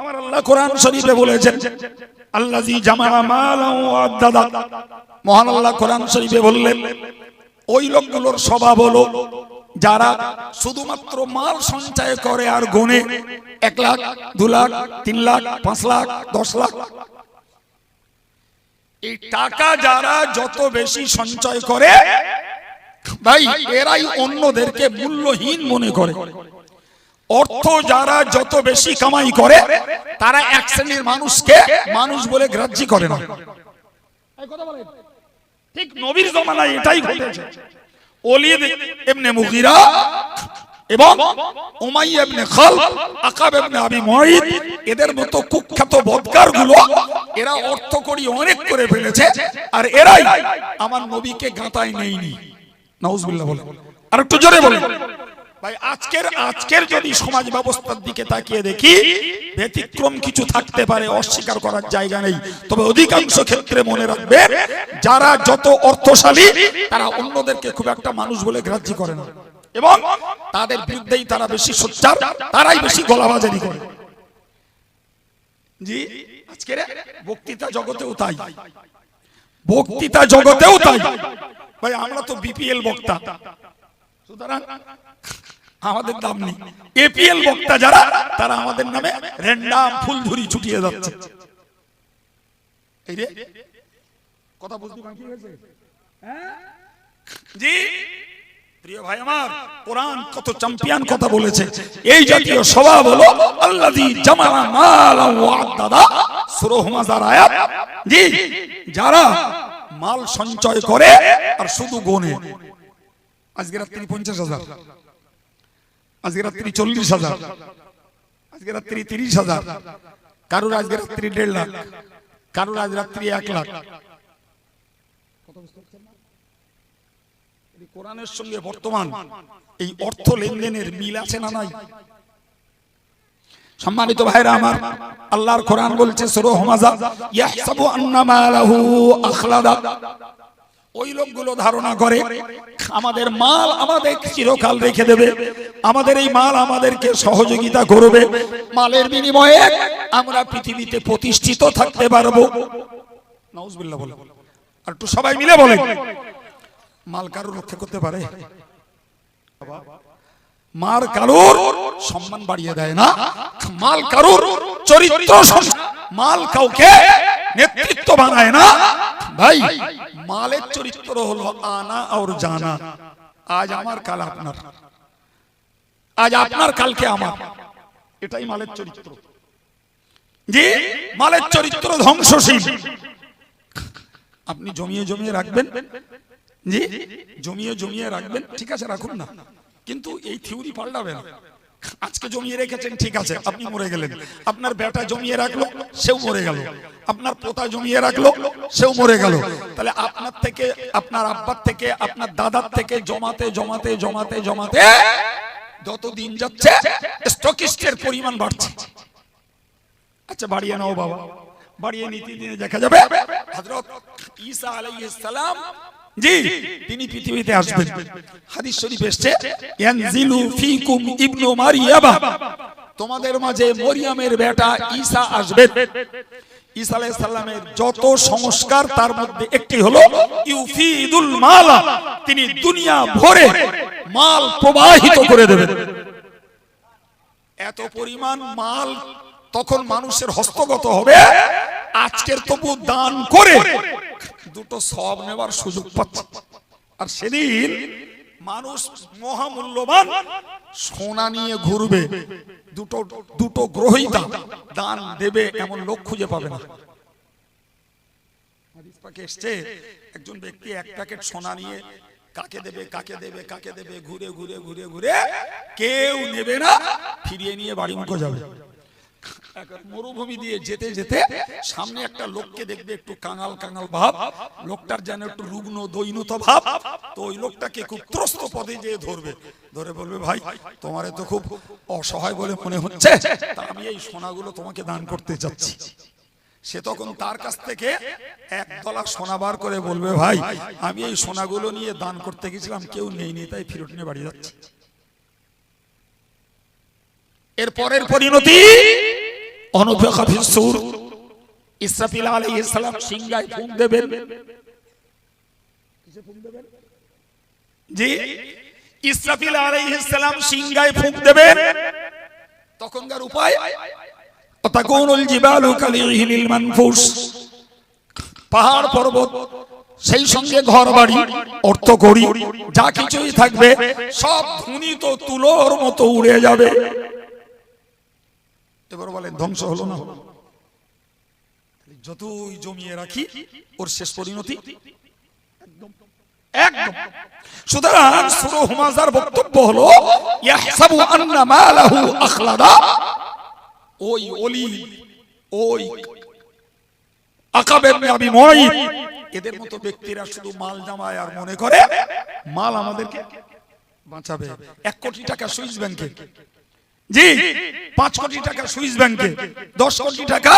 আমার আল্লাহ কোরআন শরীফে বলেছেন জামা মালাও মহান আল্লাহ কোরআন শরীফে বললেন, ওই লোকগুলোর স্বভাব হলো, যারা শুধুমাত্র মাল সঞ্চয় করে আর গুনে, এক লাখ, দু লাখ, তিন লাখ, পাঁচ লাখ, দশ লাখ। এই টাকা যারা যত বেশি সঞ্চয় করে, ভাই, এরাই অন্যদেরকে মূল্যহীন মনে করে। অর্থ যারা যত বেশি কামাই করে তারা এক শ্রেণির মানুষকে মানুষ বলে গ্রাহ্য করে না। ঠিক নবীর জমানায় এটাই ঘটেছে। ওলিদ এমনি মুগিরা এবং উমাইয়া ইবনে খালদ আকাব ইবনে আবি মুঈদ এদের মতো কুখ্যাত বদকারগুলো এরা অর্থ করি অনেক করে ফেলেছে আর এরাই আমার নবীকে গাঁতায় নেইনি নাউজুবিল্লাহ বলে আর একটু জোরে বলেন। ভাই, আজকের আজকের যদি সমাজ ব্যবস্থার দিকে তাকিয়ে দেখি, ব্যতিক্রম কিছু থাকতে পারে, অস্বীকার করার জায়গা নেই। তবে অধিকাংশ ক্ষেত্রে মনে রাখবে, যারা যত অর্থশালী, তারা অন্যদেরকে খুব একটা মানুষ বলে গ্রাহ্য করে না। এবং তাদের বিরুদ্ধেই তারা বেশি সোচ্চার, তারাই বেশি গলাবাজারি করে। জি, আজকের বক্তৃতা জগতেও তাই। বক্তৃতা জগতেও তাই। ভাই, আমরা তো বিপিএল বক্তা। সুতরাং আমাদের দাম নেই। এপিএল বক্তা যারা, তারা আমাদের নামে র্যান্ডাম ছুটিয়ে যাচ্ছে। কথা বুঝতে? জি বলেছে। এই জাতীয় হলো মাল জি, যারা মাল সঞ্চয় করে আর শুধু গোনে। আজকে রাত্রি পঞ্চাশ হাজার। আজকে রাত্রি চল্লিশ হাজার। আজকে রাত্রি তিরিশ হাজার। কারোর আজকে রাত্রি দেড় লাখ। কারোর আজ রাত্রি এক লাখ। কোরআনের সঙ্গে বর্তমান এই অর্থ লেনদেনের মিল আছে না নাই? সম্মানিত ভাইরা আমার আল্লাহর কোরআন বলছে সূরা হুমাজা ইয়াহসাবু আন্না মালাহু আখলাদা। ওই লোকগুলো ধারণা করে আমাদের মাল আমাদের চিরকাল রেখে দেবে। আমাদের এই মাল আমাদেরকে সহযোগিতা করবে। মালের বিনিময়ে আমরা পৃথিবীতে প্রতিষ্ঠিত থাকতে পারব। বলে আর একটু সবাই মিলে বলে মাল কারও রক্ষা করতে পারে? মার কারোর সম্মান বাড়িয়ে দেয় না। মাল কারোর চরিত্র মাল কাউকে নেতৃত্ব বানায় না। ভাই মালের চরিত্র হলো আনা আর জানা। আজ আমার কাল আপনার। আজ আপনার কালকে আমার। এটাই মালের চরিত্র। জি মালের চরিত্র ধ্বংসশীল। আপনি জমিয়ে জমিয়ে রাখবেন। জি জমিয়ে জমিয়ে রাখবেন। ঠিক আছে রাখুন না। কিন্তু এই থিওরি পাল্টাবে না আজকে জমিয়ে রেখেছেন, ঠিক আছে, আপনি মরে গেলেন। আপনার বেটা জমিয়ে রাখল, সেও মরে গেল। আপনার পোতা জমিয়ে রাখল, সেও মরে গেল। তাহলে আপনার থেকে, আপনার আব্বার থেকে, আপনার দাদার থেকে জমাতে জমাতে জমাতে জমাতে যত দিন যাচ্ছে স্টকিস্টের পরিমাণ বাড়ছে। আচ্ছা বাড়িয়ে নাও বাবা। বাড়িয়ে নীতি দিনে দেখা যাবে, হযরত ঈসা আলাইহিস সালাম জি। তিনি পৃথিবীতে আসবেন। হাদিস শরীফ এসেছে ইয়ানজিলু ফিকুম ইবনু মারিয়াবা তোমাদের মাঝে মরিয়ামের বেটা ঈসা আসবেন ঈসা আলাইহিস সালামের যত সংস্কার তার মধ্যে একটি হলো ইউফিদুল মালা। তিনি দুনিয়া ভরে মাল প্রবাহিত করে দেবেন। এত পরিমাণ মাল তখন মানুষের হস্তগত হবে। আজকের তবু দান করে দুটো সব নেবার সুযোগ পাচ্ছে। আর সেদিন মানুষ মহামূল্যবান সোনা নিয়ে ঘুরবে, দুটো দুটো গ্রহিতা দান দেবে এমন লোক খুঁজে পাবে না। একজন ব্যক্তি এক প্যাকেট সোনা নিয়ে কাকে দেবে কাকে দেবে কাকে দেবে, ঘুরে ঘুরে ঘুরে ঘুরে, কেউ নেবে না, ফিরিয়ে নিয়ে বাড়ি মুখো যাবে। মরুভূমি দিয়ে যেতে যেতে সামনে একটা লোককে দেখবে একটু কাঙাল কাঙাল ভাব। লোকটার যেন একটু রুগ্ন দৈনত ভাব। তো ওই লোকটাকে খুব ত্রস্ত পদে যেয়ে ধরবে। ধরে বলবে ভাই তোমারে তো খুব অসহায় বলে মনে হচ্ছে। আমি এই সোনাগুলো তোমাকে দান করতে যাচ্ছি। সে তখন তার কাছ থেকে এক দলা সোনা বার করে বলবে ভাই আমি এই সোনাগুলো নিয়ে দান করতে গেছিলাম। কেউ নেই তাই ফিরত নিয়ে বাড়ি যাচ্ছে। এর পরের পরিণতি অনুফেখা ফিসসুর ইসরাফিল আলাইহিস সালাম সিংহায় ফুঁক দেবেন। জি ইসরাফিল আলাইহিস সালাম সিংহায় ফুঁক দেবেন। তখনকার উপায় তাকুনুল জিবালু কালিহিল মানফুস। পাহাড় পর্বত সেই সঙ্গে ঘর বাড়ি অর্থ করি যা কিছুই থাকবে সব ধুনিত তুলোর মতো উড়ে যাবে। এবার বলেন, ধ্বংস হলো না। যতই জমিয়ে রাখি, ওর শেষ পরিণতি এদের মতো ব্যক্তিরা শুধু মাল জামায় আর মনে করে, মাল আমাদেরকে বাঁচাবে। এক কোটি টাকা সুইস ব্যাংকে। জি, পাঁচ কোটি টাকা সুইস ব্যাংকে, দশ কোটি টাকা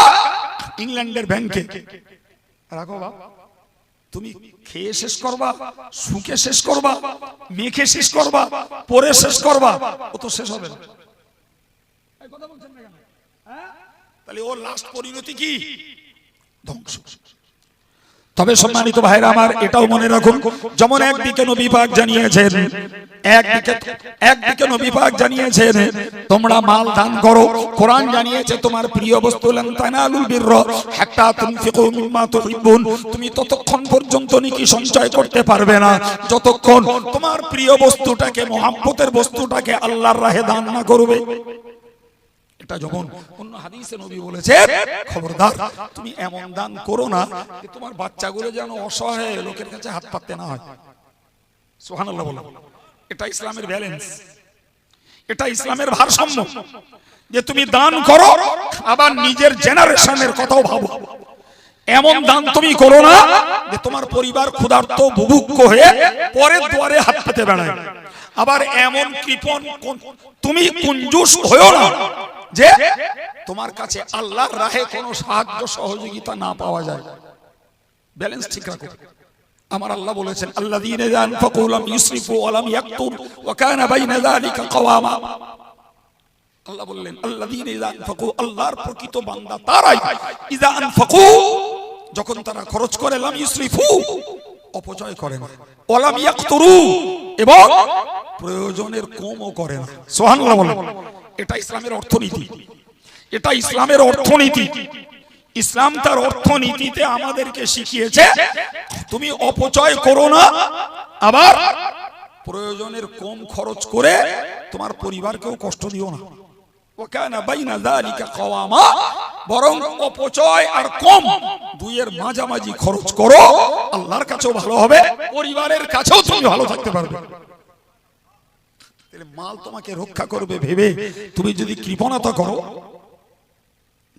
ইংল্যান্ডের ব্যাংকে রাখো বাবা, তুমি খেয়ে শেষ করবা সুখে শেষ করবা, মেখে শেষ করবা, পরে শেষ করবা, ও তো শেষ হবে না? হ্যাঁ? তাহলে ওর লাস্ট পরিণতি কি ধ্বংস তবে সম্মানিত ভাইরা আমার এটাও মনে রাখুন, যেমন একদিকে নবী পাক জানিয়েছেন, একদিকে একদিকে নবী পাক জানিয়েছেন, তোমরা মাল দান করো, কোরআন জানিয়েছে তোমার প্রিয় বস্তু, লান তানালুল বিরর হাত্তা তুনফিকু মিম্মা তুহিব্বুন, তুমি ততক্ষণ পর্যন্ত নাকি সঞ্চয় করতে পারবে না, যতক্ষণ তোমার প্রিয় বস্তুটাকে, মহাব্বতের বস্তুটাকে আল্লাহর রাহে দান না করবে। এটা যখন অন্য হাদিসে নবী বলেছে, খবরদার, তুমি এমন দান করো না যে তোমার বাচ্চাগুলো যেন অসহায় লোকের কাছে হাত পাততে না হয়। সুবহানাল্লাহ বলো। এটা ইসলামের ব্যালেন্স এটা ইসলামের ভারসাম্য। যে তুমি দান করো, আবার নিজের জেনারেশনের কথাও ভাবো। এমন দান তুমি করো না যে তোমার পরিবার ক্ষুধার্ত বুভুক্ষ হয়ে পরের দুয়ারে হাত পেতে বেড়ায়। আবার এমন কৃপণ তুমি কুঞ্জুস হয়েও না। যে তোমার কাছে আল্লাহর রাহে কোনো সাহায্য সহযোগিতা না পাওয়া যায়। ব্যালেন্স ঠিক রাখো। আমার আল্লাহ বলেছেন আল্লাযীনা আনফাকু লাম ইউসরিফু ওয়া লাম ইয়াকতুর ওয়া কানা বাইনা যালিকা কাওয়ামা। আল্লাহ বললেন আল্লাযীনা ইযা আনফাকু আল্লাহর প্রকৃত বান্দা তারাই। ইযা আনফাকু যখন তারা খরচ করে লাম ইউসরিফু অপচয় করে না। ওয়া লাম ইয়াকতুরু এবং প্রয়োজনের কমও করে না। সুবহানাল্লাহ বলেন। এটা ইসলামের অর্থনীতি। এটা ইসলামের অর্থনীতি। ইসলাম তার অর্থনীতিতে আমাদেরকে শিখিয়েছে, তুমি অপচয় করো না, আবার প্রয়োজনের কম খরচ করে তোমার পরিবারকেও কষ্ট দিও না। বরং অপচয় আর কম দুইয়ের মাঝামাঝি খরচ করো। আল্লাহর কাছেও ভালো হবে, পরিবারের কাছেও তুমি ভালো থাকতে পারবে। মাল তোমাকে রক্ষা করবে ভেবে তুমি যদি কৃপণতা করো।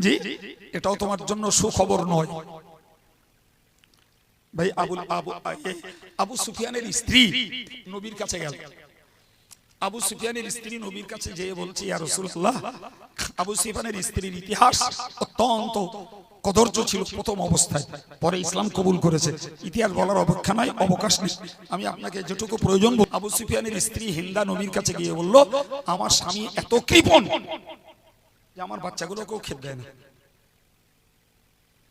জি, এটাও তোমার জন্য সুখবর নয়। ভাই, আবুল, আবু আবু সুফিয়ানের স্ত্রী নবীর কাছে গেল। আবু সুফিয়ানের স্ত্রী নবীর কাছে যেয়ে বলছে, ইয়া রাসূলুল্লাহ, আবু সুফিয়ানের স্ত্রীর ইতিহাস অত্যন্ত কদর্য ছিল প্রথম অবস্থায় পরে ইসলাম কবুল করেছে। ইতিহাস বলার অপেক্ষা নাই অবকাশ নেই। আমি আপনাকে যেটুকু প্রয়োজন আবু সুফিয়ানের স্ত্রী হিন্দা নবীর কাছে গিয়ে বলল আমার স্বামী এত কৃপণ যে আমার বাচ্চাগুলোকেও খেত দেয় না।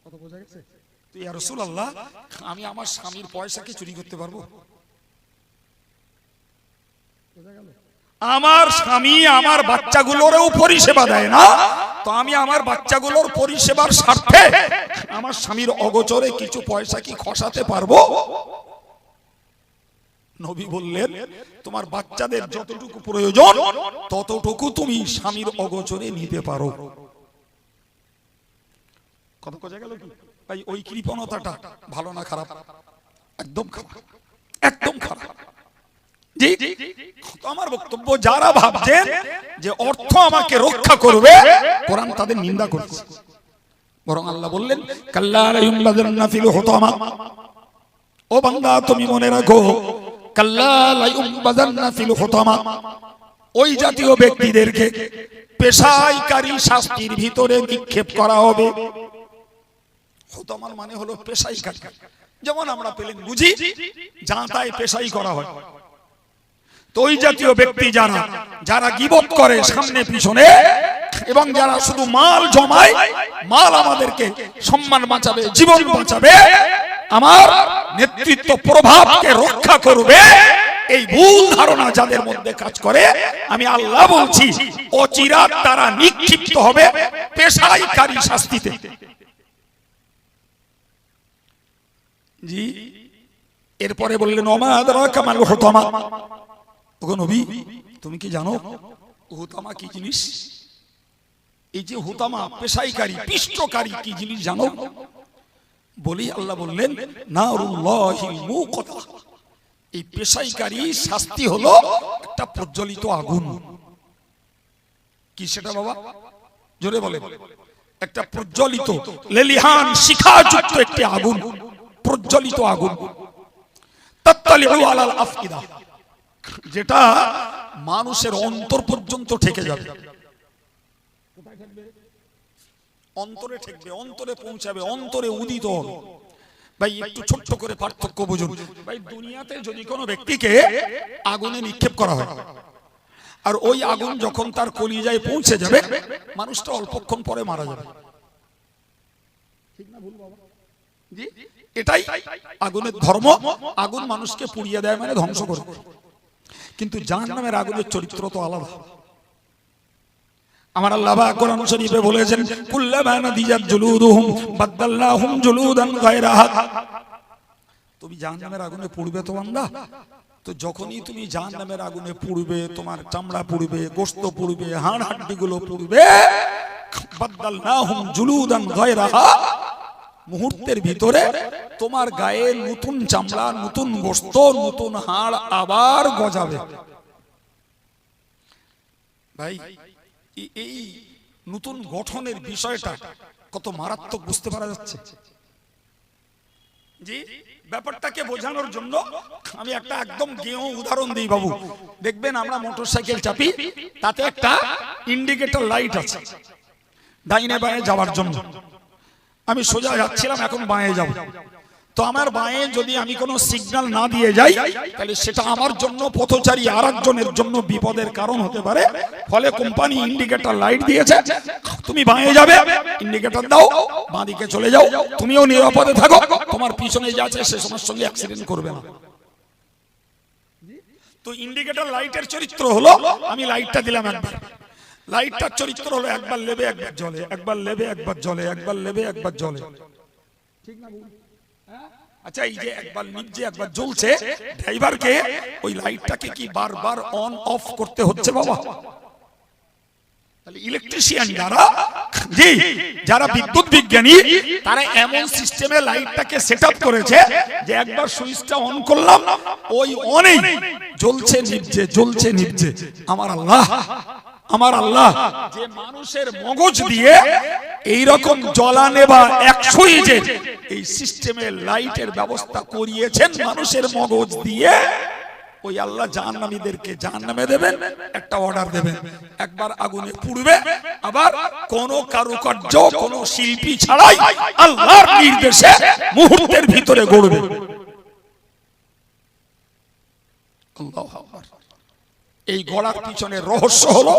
কথা বোঝা গেছে? তো ইয়া রাসূলুল্লাহ আমি আমার স্বামীর পয়সা কি চুরি করতে পারব? আমার স্বামী আমার বাচ্চাগুলোরও পরিষেবা দেয় না, তো আমি আমার বাচ্চাগুলোর পরিষেবার স্বার্থে আমার স্বামীর অগোচরে কিছু পয়সা কি খসাতে পারব? নবী বললেন, তোমার বাচ্চাদের যতটুকু প্রয়োজন, ততটুকু তুমি স্বামীর অগোচরে নিতে পারো। কথা বোঝা গেল কি? ভাই, ওই কৃপণতাটা ভালো না খারাপ? একদম খারাপ একদম খারাপ। আমার বক্তব্য যারা ভাবছেন যে অর্থ আমাকে রক্ষা করবে, কোরআন তাদের নিন্দা করছে। বরং আল্লাহ বললেন ও তুমি মনে রাখো ওই জাতীয় ব্যক্তিদেরকে পেশাইকারী শাস্তির ভিতরে নিক্ষেপ করা হবে। হুতামার মানে হলো পেশাইকারী। যেমন আমরা পেলেন বুঝি যা তাই পেশাই করা হয়। তো ওই জাতীয় ব্যক্তি যারা যারা গিবত করে সামনে পিছনে এবং যারা শুধু মাল জমায় মাল আমাদেরকে সম্মান বাঁচাবে জীবন বাঁচাবে আমার নেতৃত্ব প্রভাবকে রক্ষা করবে। এই ভুল ধারণা যাদের মধ্যে কাজ করে আমি আল্লাহ বলছি অচিরাত তারা নিক্ষিপ্ত হবে পেশাইকারী শাস্তিতে। জি এরপরে বললেন ওমাদরা কামাল হুতামা তুমি কি জানো হুতামা কি জিনিস? এই যে হুতামা পেশাইকারী, পিষ্টকারী কি জিনিস জানো? বলি আল্লাহ বললেন এই পেশাইকারী শাস্তি হলো একটা প্রজ্বলিত আগুন। কি সেটা বাবা? জোরে বলে। একটা প্রজ্বলিত, লেলিহান, শিখাযুক্ত একটি আগুন, প্রজ্বলিত আগুন। তাত্তালিউ আলাল আফকিদা যেটা মানুষের অন্তর পর্যন্ত ঠেকে যাবে। অন্তরে ঠেকবে, অন্তরে পৌঁছাবে, অন্তরে উদিত হবে। ভাই, একটু ছোট্ট করে পার্থক্য বুঝুন। ভাই, দুনিয়াতে যদি কোনো ব্যক্তিকে আগুনে নিক্ষেপ করা হয়, আর ওই আগুন যখন তার কলিজায় পৌঁছে যাবে, মানুষটা অল্পক্ষণ পরে মারা যাবে। এটাই আগুনের ধর্ম। আগুন মানুষকে পুড়িয়ে দেয় মানে ধ্বংস করে। কিন্তু জাহান্নামের আগুনের চরিত্র তো আলাদা। আমার আল্লাহ কোরআন শরীফে বলেছেন কুল্লামা নাদিজাত জুলুদুহুম জুলুদান গায়রাহা তুমি জাহান্নামের আগুনে পুড়বে তো বান্দা। তো যখনই তুমি জাহান্নামের আগুনে পুড়বে তোমার চামড়া পুড়বে গোশত পুড়বে হাড় হাড্ডিগুলো পুড়বে বাদদালনাহুম জুলুদান গায়রাহা মুহূর্তের ভিতরে তোমার গায়ে নতুন চামড়া, নতুন গোশত নতুন হাড় আবার গজাবে। ভাই এই- এই নতুন গঠনের বিষয়টা কত মারাত্মক বুঝতে পারা যাচ্ছে। জি ব্যাপারটাকে বোঝানোর জন্য আমি একটা একদম গেঁয়ো উদাহরণ দিই বাবু। দেখবেন আমরা মোটরসাইকেল চাপি, তাতে একটা ইন্ডিকেটর লাইট আছে, ডাইনে বাঁয়ে যাওয়ার জন্য। আমি সোজা যাচ্ছিলাম এখন বাঁয়ে যাব। তো আমার বাঁয়ে যদি আমি কোনো সিগন্যাল না দিয়ে যাই তাহলে সেটা আমার জন্য পথচারী আর একজনের জন্য বিপদের কারণ হতে পারে। ফলে কোম্পানি ইন্ডিকেটর লাইট দিয়েছে। তুমি বাঁয়ে যাবে ইন্ডিকেটর দাও বাঁ দিকে চলে যাও। তুমিও নিরাপদে থাকো। তোমার পিছনে যা আছে সে তোমার সঙ্গে অ্যাক্সিডেন্ট করবে না। তো ইন্ডিকেটর লাইটের চরিত্র হলো আমি লাইটটা দিলাম একবার। লাইটটার চরিত্র হলো একবার লেবে, একবার জলে একবার লেবে, একবার জলে একবার লেবে, একবার জলে ঠিক না? হ্যাঁ? আচ্ছা এই যে একবার নিভছে একবার জ্বলছে, ড্রাইভারকে ওই লাইটটাকে কি বারবার অন অফ করতে হচ্ছে বাবা তাহলে ইলেকট্রিশিয়ান যারা, জি, যারা বিদ্যুৎ বিজ্ঞানী, তারা এমন সিস্টেমে লাইটটাকে সেট করেছে যে একবার সুইচটা অন করলাম, ওই অনেই জ্বলছে নিভছে জ্বলছে নিভছে আমার আল্লাহ আমার আল্লাহ, যে মানুষের মগজ দিয়ে এই রকম জ্বলানে বা এক সুইচে এই সিস্টেমে লাইটের ব্যবস্থা করিয়েছেন মানুষের মগজ দিয়ে, ওই আল্লাহ জাহান্নামীদেরকে জাহান্নামে দেবেন, একটা অর্ডার দেবেন একবার আগুনে পুড়বে, আবার কোন কারুকার্য, কোন শিল্পী ছাড়াই আল্লাহর নির্দেশে মুহূর্তের ভিতরে গড়বে আল্লাহু আকবার। এই গড়ার পিছনে রহস্য হলো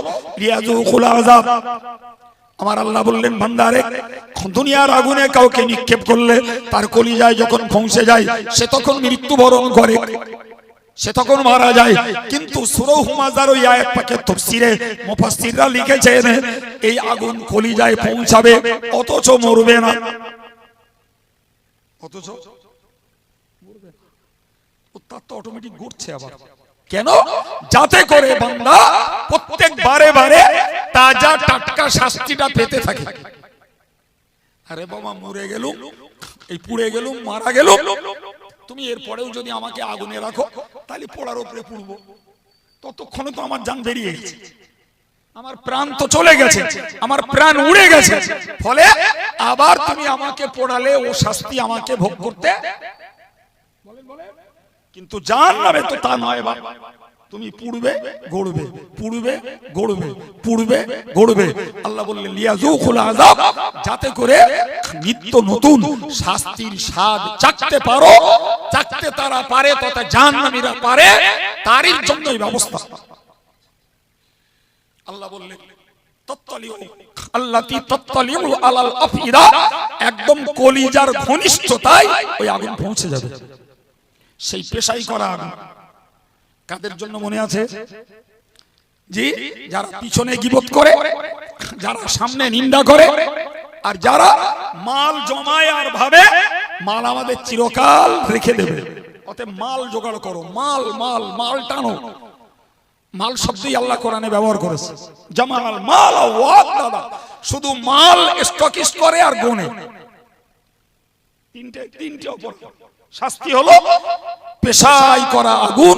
আযাব আমার আল্লাহ বললেন ভান্ডারে দুনিয়ার আগুনে কাউকে নিক্ষেপ করলে তার কলিজায় যখন পৌঁছে যায়, সে তখন মৃত্যুবরণ করে। সে তখন মারা যায়। কিন্তু লিখেছেন এই আগুন পৌঁছাবে, অথচ মরবে না। অথচ অটোমেটিক ঘুরছে আবার। কেন? যাতে করে বান্দা প্রত্যেক বারে বারে তাজা টাটকা শাস্তিটা পেতে থাকে। আরে বাবা, মরে গেলুম, এই পুড়ে গেলুম, মারা গেল তুমি এরপরেও যদি আমাকে আগুনে রাখো, তাহলে পোড়ার উপরে পুড়বো। ততক্ষণে তো আমার জান বেরিয়ে গেছে। আমার প্রাণ তো চলে গেছে, আমার প্রাণ উড়ে গেছে। ফলে আবার তুমি আমাকে পোড়ালে ও শাস্তি আমাকে ভোগ করতে। কিন্তু জান নামে তো তা নয় বা তুমি পুড়বে, গড়বে পুড়বে গড়বে পুড়বে, গড়বে। আল্লাহ বললেন লিয়াজুকুল আযাব যাতে করে নিত্য নতুন শাস্তির স্বাদ চাকতে পারো, চাকতে তারা পারে, তথা জাহান্নামীরা পারে, তারই জন্যই ব্যবস্থা। আল্লাহ বললেন একদম কলিজার ঘনিষ্ঠতায় ওই আগুন পৌঁছে যাবে। সেই পেশাই করা কাদের জন্য মনে আছে? জি, যারা পিছনে গিবত করে, যারা সামনে নিন্দা করে, আর যারা মাল জমায় আর ভাবে, মাল আমাদের চিরকাল রেখে দেবে। অতএব মাল জোগাড় করো, মাল মাল মাল টানো। মাল শব্দই আল্লাহ কোরআনে ব্যবহার করেছে। জামাল মাল দাদা, শুধু মাল স্টকিস্ট করে আর গোনে তিনটে তিনটে অপরাধ। শাস্তি হলো পেশাই করা আগুন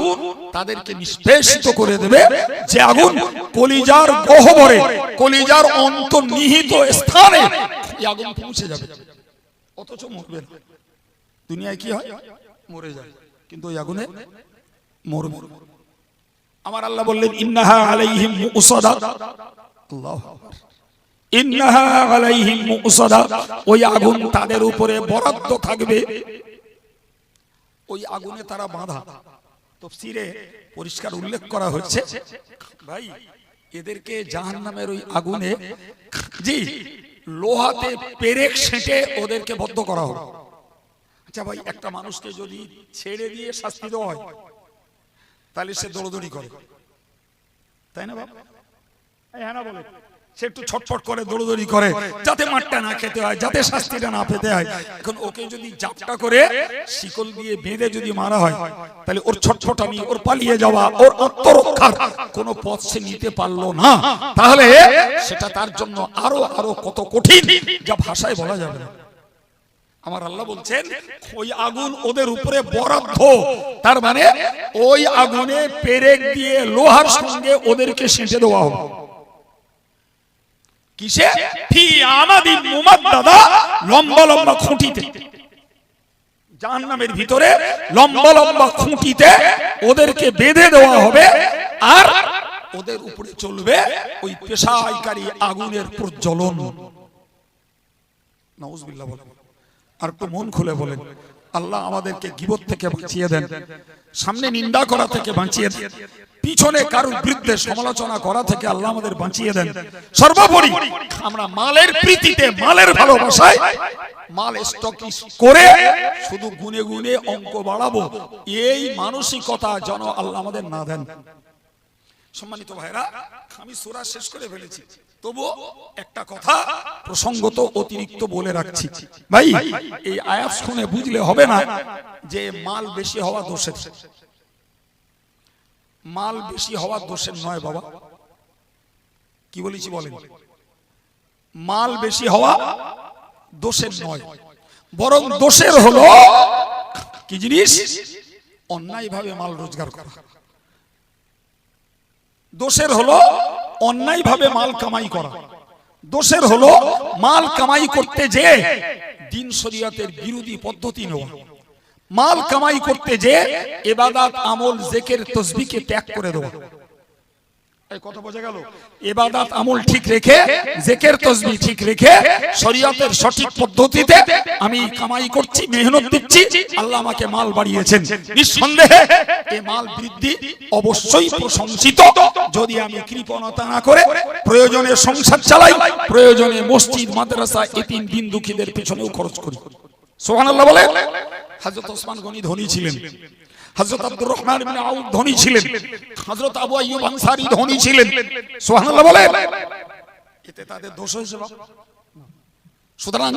তাদেরকে নিষ্পেষিত করে দেবে যে আগুন কলিজার গহবরে, কলিজার অন্তর্নিহিত স্থানে এই আগুন পৌঁছে যাবে। অথচ মরবে না। দুনিয়ায় কি হয়? মরে যায়। কিন্তু ওই আগুনে মরবে। না। আমার আল্লাহ বললেন, ইন্নাহা আলাইহিম মুসাদা আল্লাহু আকবার। ইন্নাহা আলাইহিম মুসাদা ওই আগুন তাদের উপরে বরাদ্দ থাকবে। ওই আগুনে তারা বাঁধা। তফসিরে পরিষ্কার উল্লেখ করা হচ্ছে ভাই এদেরকে জাহান্নামের ওই আগুনে জি লোহাতে পেরেক সেঁটে ওদেরকে বদ্ধ করা হবে আচ্ছা ভাই একটা মানুষকে যদি ছেড়ে দিয়ে শাস্তি দেওয়া হয় তাহলে সে দৌড়দৌড়ি করে। তাই না বাবা এই হ্যাঁ না বলে। সে একটু ছটফট করে, দৌড়দৌড়ি করে, যাতে মাঠটা না খেতে হয়, যাতে শাস্তিটা না পেতে হয়। এখন ওকে যদি জাপটা করে, শিকল দিয়ে বেঁধে যদি মারা হয়, তাহলে ওর ছটফটানি ওর পালিয়ে যাওয়া, ওর আত্মরক্ষার কোনো পথ সে নিতে পারল না। তাহলে সেটা তার জন্য আরও আরও কত কঠিন, যা ভাষায় বলা যাবে না। আমার আল্লাহ বলছেন, ওই আগুন ওদের উপরে বরাদ্দ। তার মানে ওই আগুনে পেরেক দিয়ে লোহার সঙ্গে ওদেরকে সেঁটে দেওয়া হবে। কিসে? ফি আমাদিন মুমাদ্দাদা লম্বা লম্বা খুঁটিতে। জাহান্নামের ভিতরে লম্বা লম্বা খুঁটিতে ওদেরকে বেঁধে দেওয়া হবে আর ওদের উপরে চলবে ওই পেশাইকারী আগুনের প্রজ্বলন। নাউজুবিল্লাহ বলেন। আর একটু মন খুলে বলেন। আল্লাহ আমাদেরকে গিবত থেকে বাঁচিয়ে দেন। সামনে নিন্দা করা থেকে বাঁচিয়ে দেন। পিছনে কারুর বিরুদ্ধে সমালোচনা করা থেকে আল্লাহ আমাদের বাঁচিয়ে দেন। সর্বোপরি আমরা মালের প্রীতিতে মালের ভালোবাসায় মাল স্টক করে শুধু গুনে গুনে অঙ্ক বাড়াবো। এই মানসিকতা যেন আল্লাহ আমাদের না দেন। সম্মানিত ভাইরা আমি সুরা শেষ করে ফেলেছি। তবু একটা কথা প্রসঙ্গত অতিরিক্ত বলে রাখছি। ভাই এই আয়াত শুনে বুঝলে হবে না যে মাল বেশি হওয়া দোষের। মাল বেশি হওয়া দোষের নয় বাবা। কি বলেছি বলেন? মাল বেশি হওয়া দোষের নয়। বরং দোষের হলো কি জিনিস? অন্যায়ভাবে মাল রোজগার করা। দোষের হলো অন্যায়ভাবে মাল কামাই করা। দোষের হলো মাল কামাই করতে যে দিন শরীয়তের বিরোধী পদ্ধতি নেওয়া। মাল কামাই করতে যে এবাদাত আমল জেকের তসবিকে ত্যাগ করে দেওয়া এই কথা বোঝা গেল? এবাদাত আমল ঠিক রেখে জেকের তসবি ঠিক রেখে শরীয়তের সঠিক পদ্ধতিতে আমি কামাই করছি মেহনত দিচ্ছি আল্লাহ আমাকে মাল বাড়িয়েছেন। নিঃসন্দেহে এই মাল বৃদ্ধি অবশ্যই প্রশংসিত। যদি আমি কৃপণতা না করে প্রয়োজনে সংসার চালাই প্রয়োজনে মসজিদ মাদ্রাসা এতিম দিন দুঃখীদের পেছনেও খরচ করি। সোহানাল্লাহ বলে? হযরত ওসমান গনি ধনী ছিলেন। হযরত আব্দুর রহমান ইবনে আউফ ধনী ছিলেন। হযরত আবু আইয়ুব আনসারী ধনী ছিলেন। সুবহানাল্লাহ বলে এতে তাদের দোষ হয়েছে সুতরাং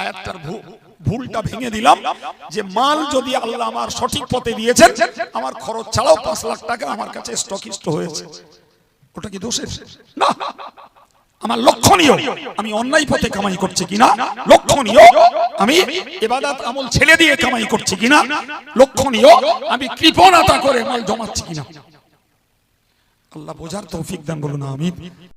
আয়াতটার ভুলটা ভেঙে দিলাম যে মাল যদি আল্লাহ আমার সঠিক পথে দিয়েছেন আমার খরচ ছাড়াও পাঁচ লাখ টাকা আমার কাছে স্টকিস্ট হয়েছে। ওটা কি দোষের? না। আমার লক্ষণীয়। আমি অন্যায় পথে কামাই করছি কিনা? লক্ষণীয়। আমি এবাদাত আমল ছেড়ে দিয়ে কামাই করছি কিনা? লক্ষণীয়। আমি কৃপণতা করে মাল জমাচ্ছি কিনা? আল্লাহ বোঝার তৌফিক দেন, বলুন আমি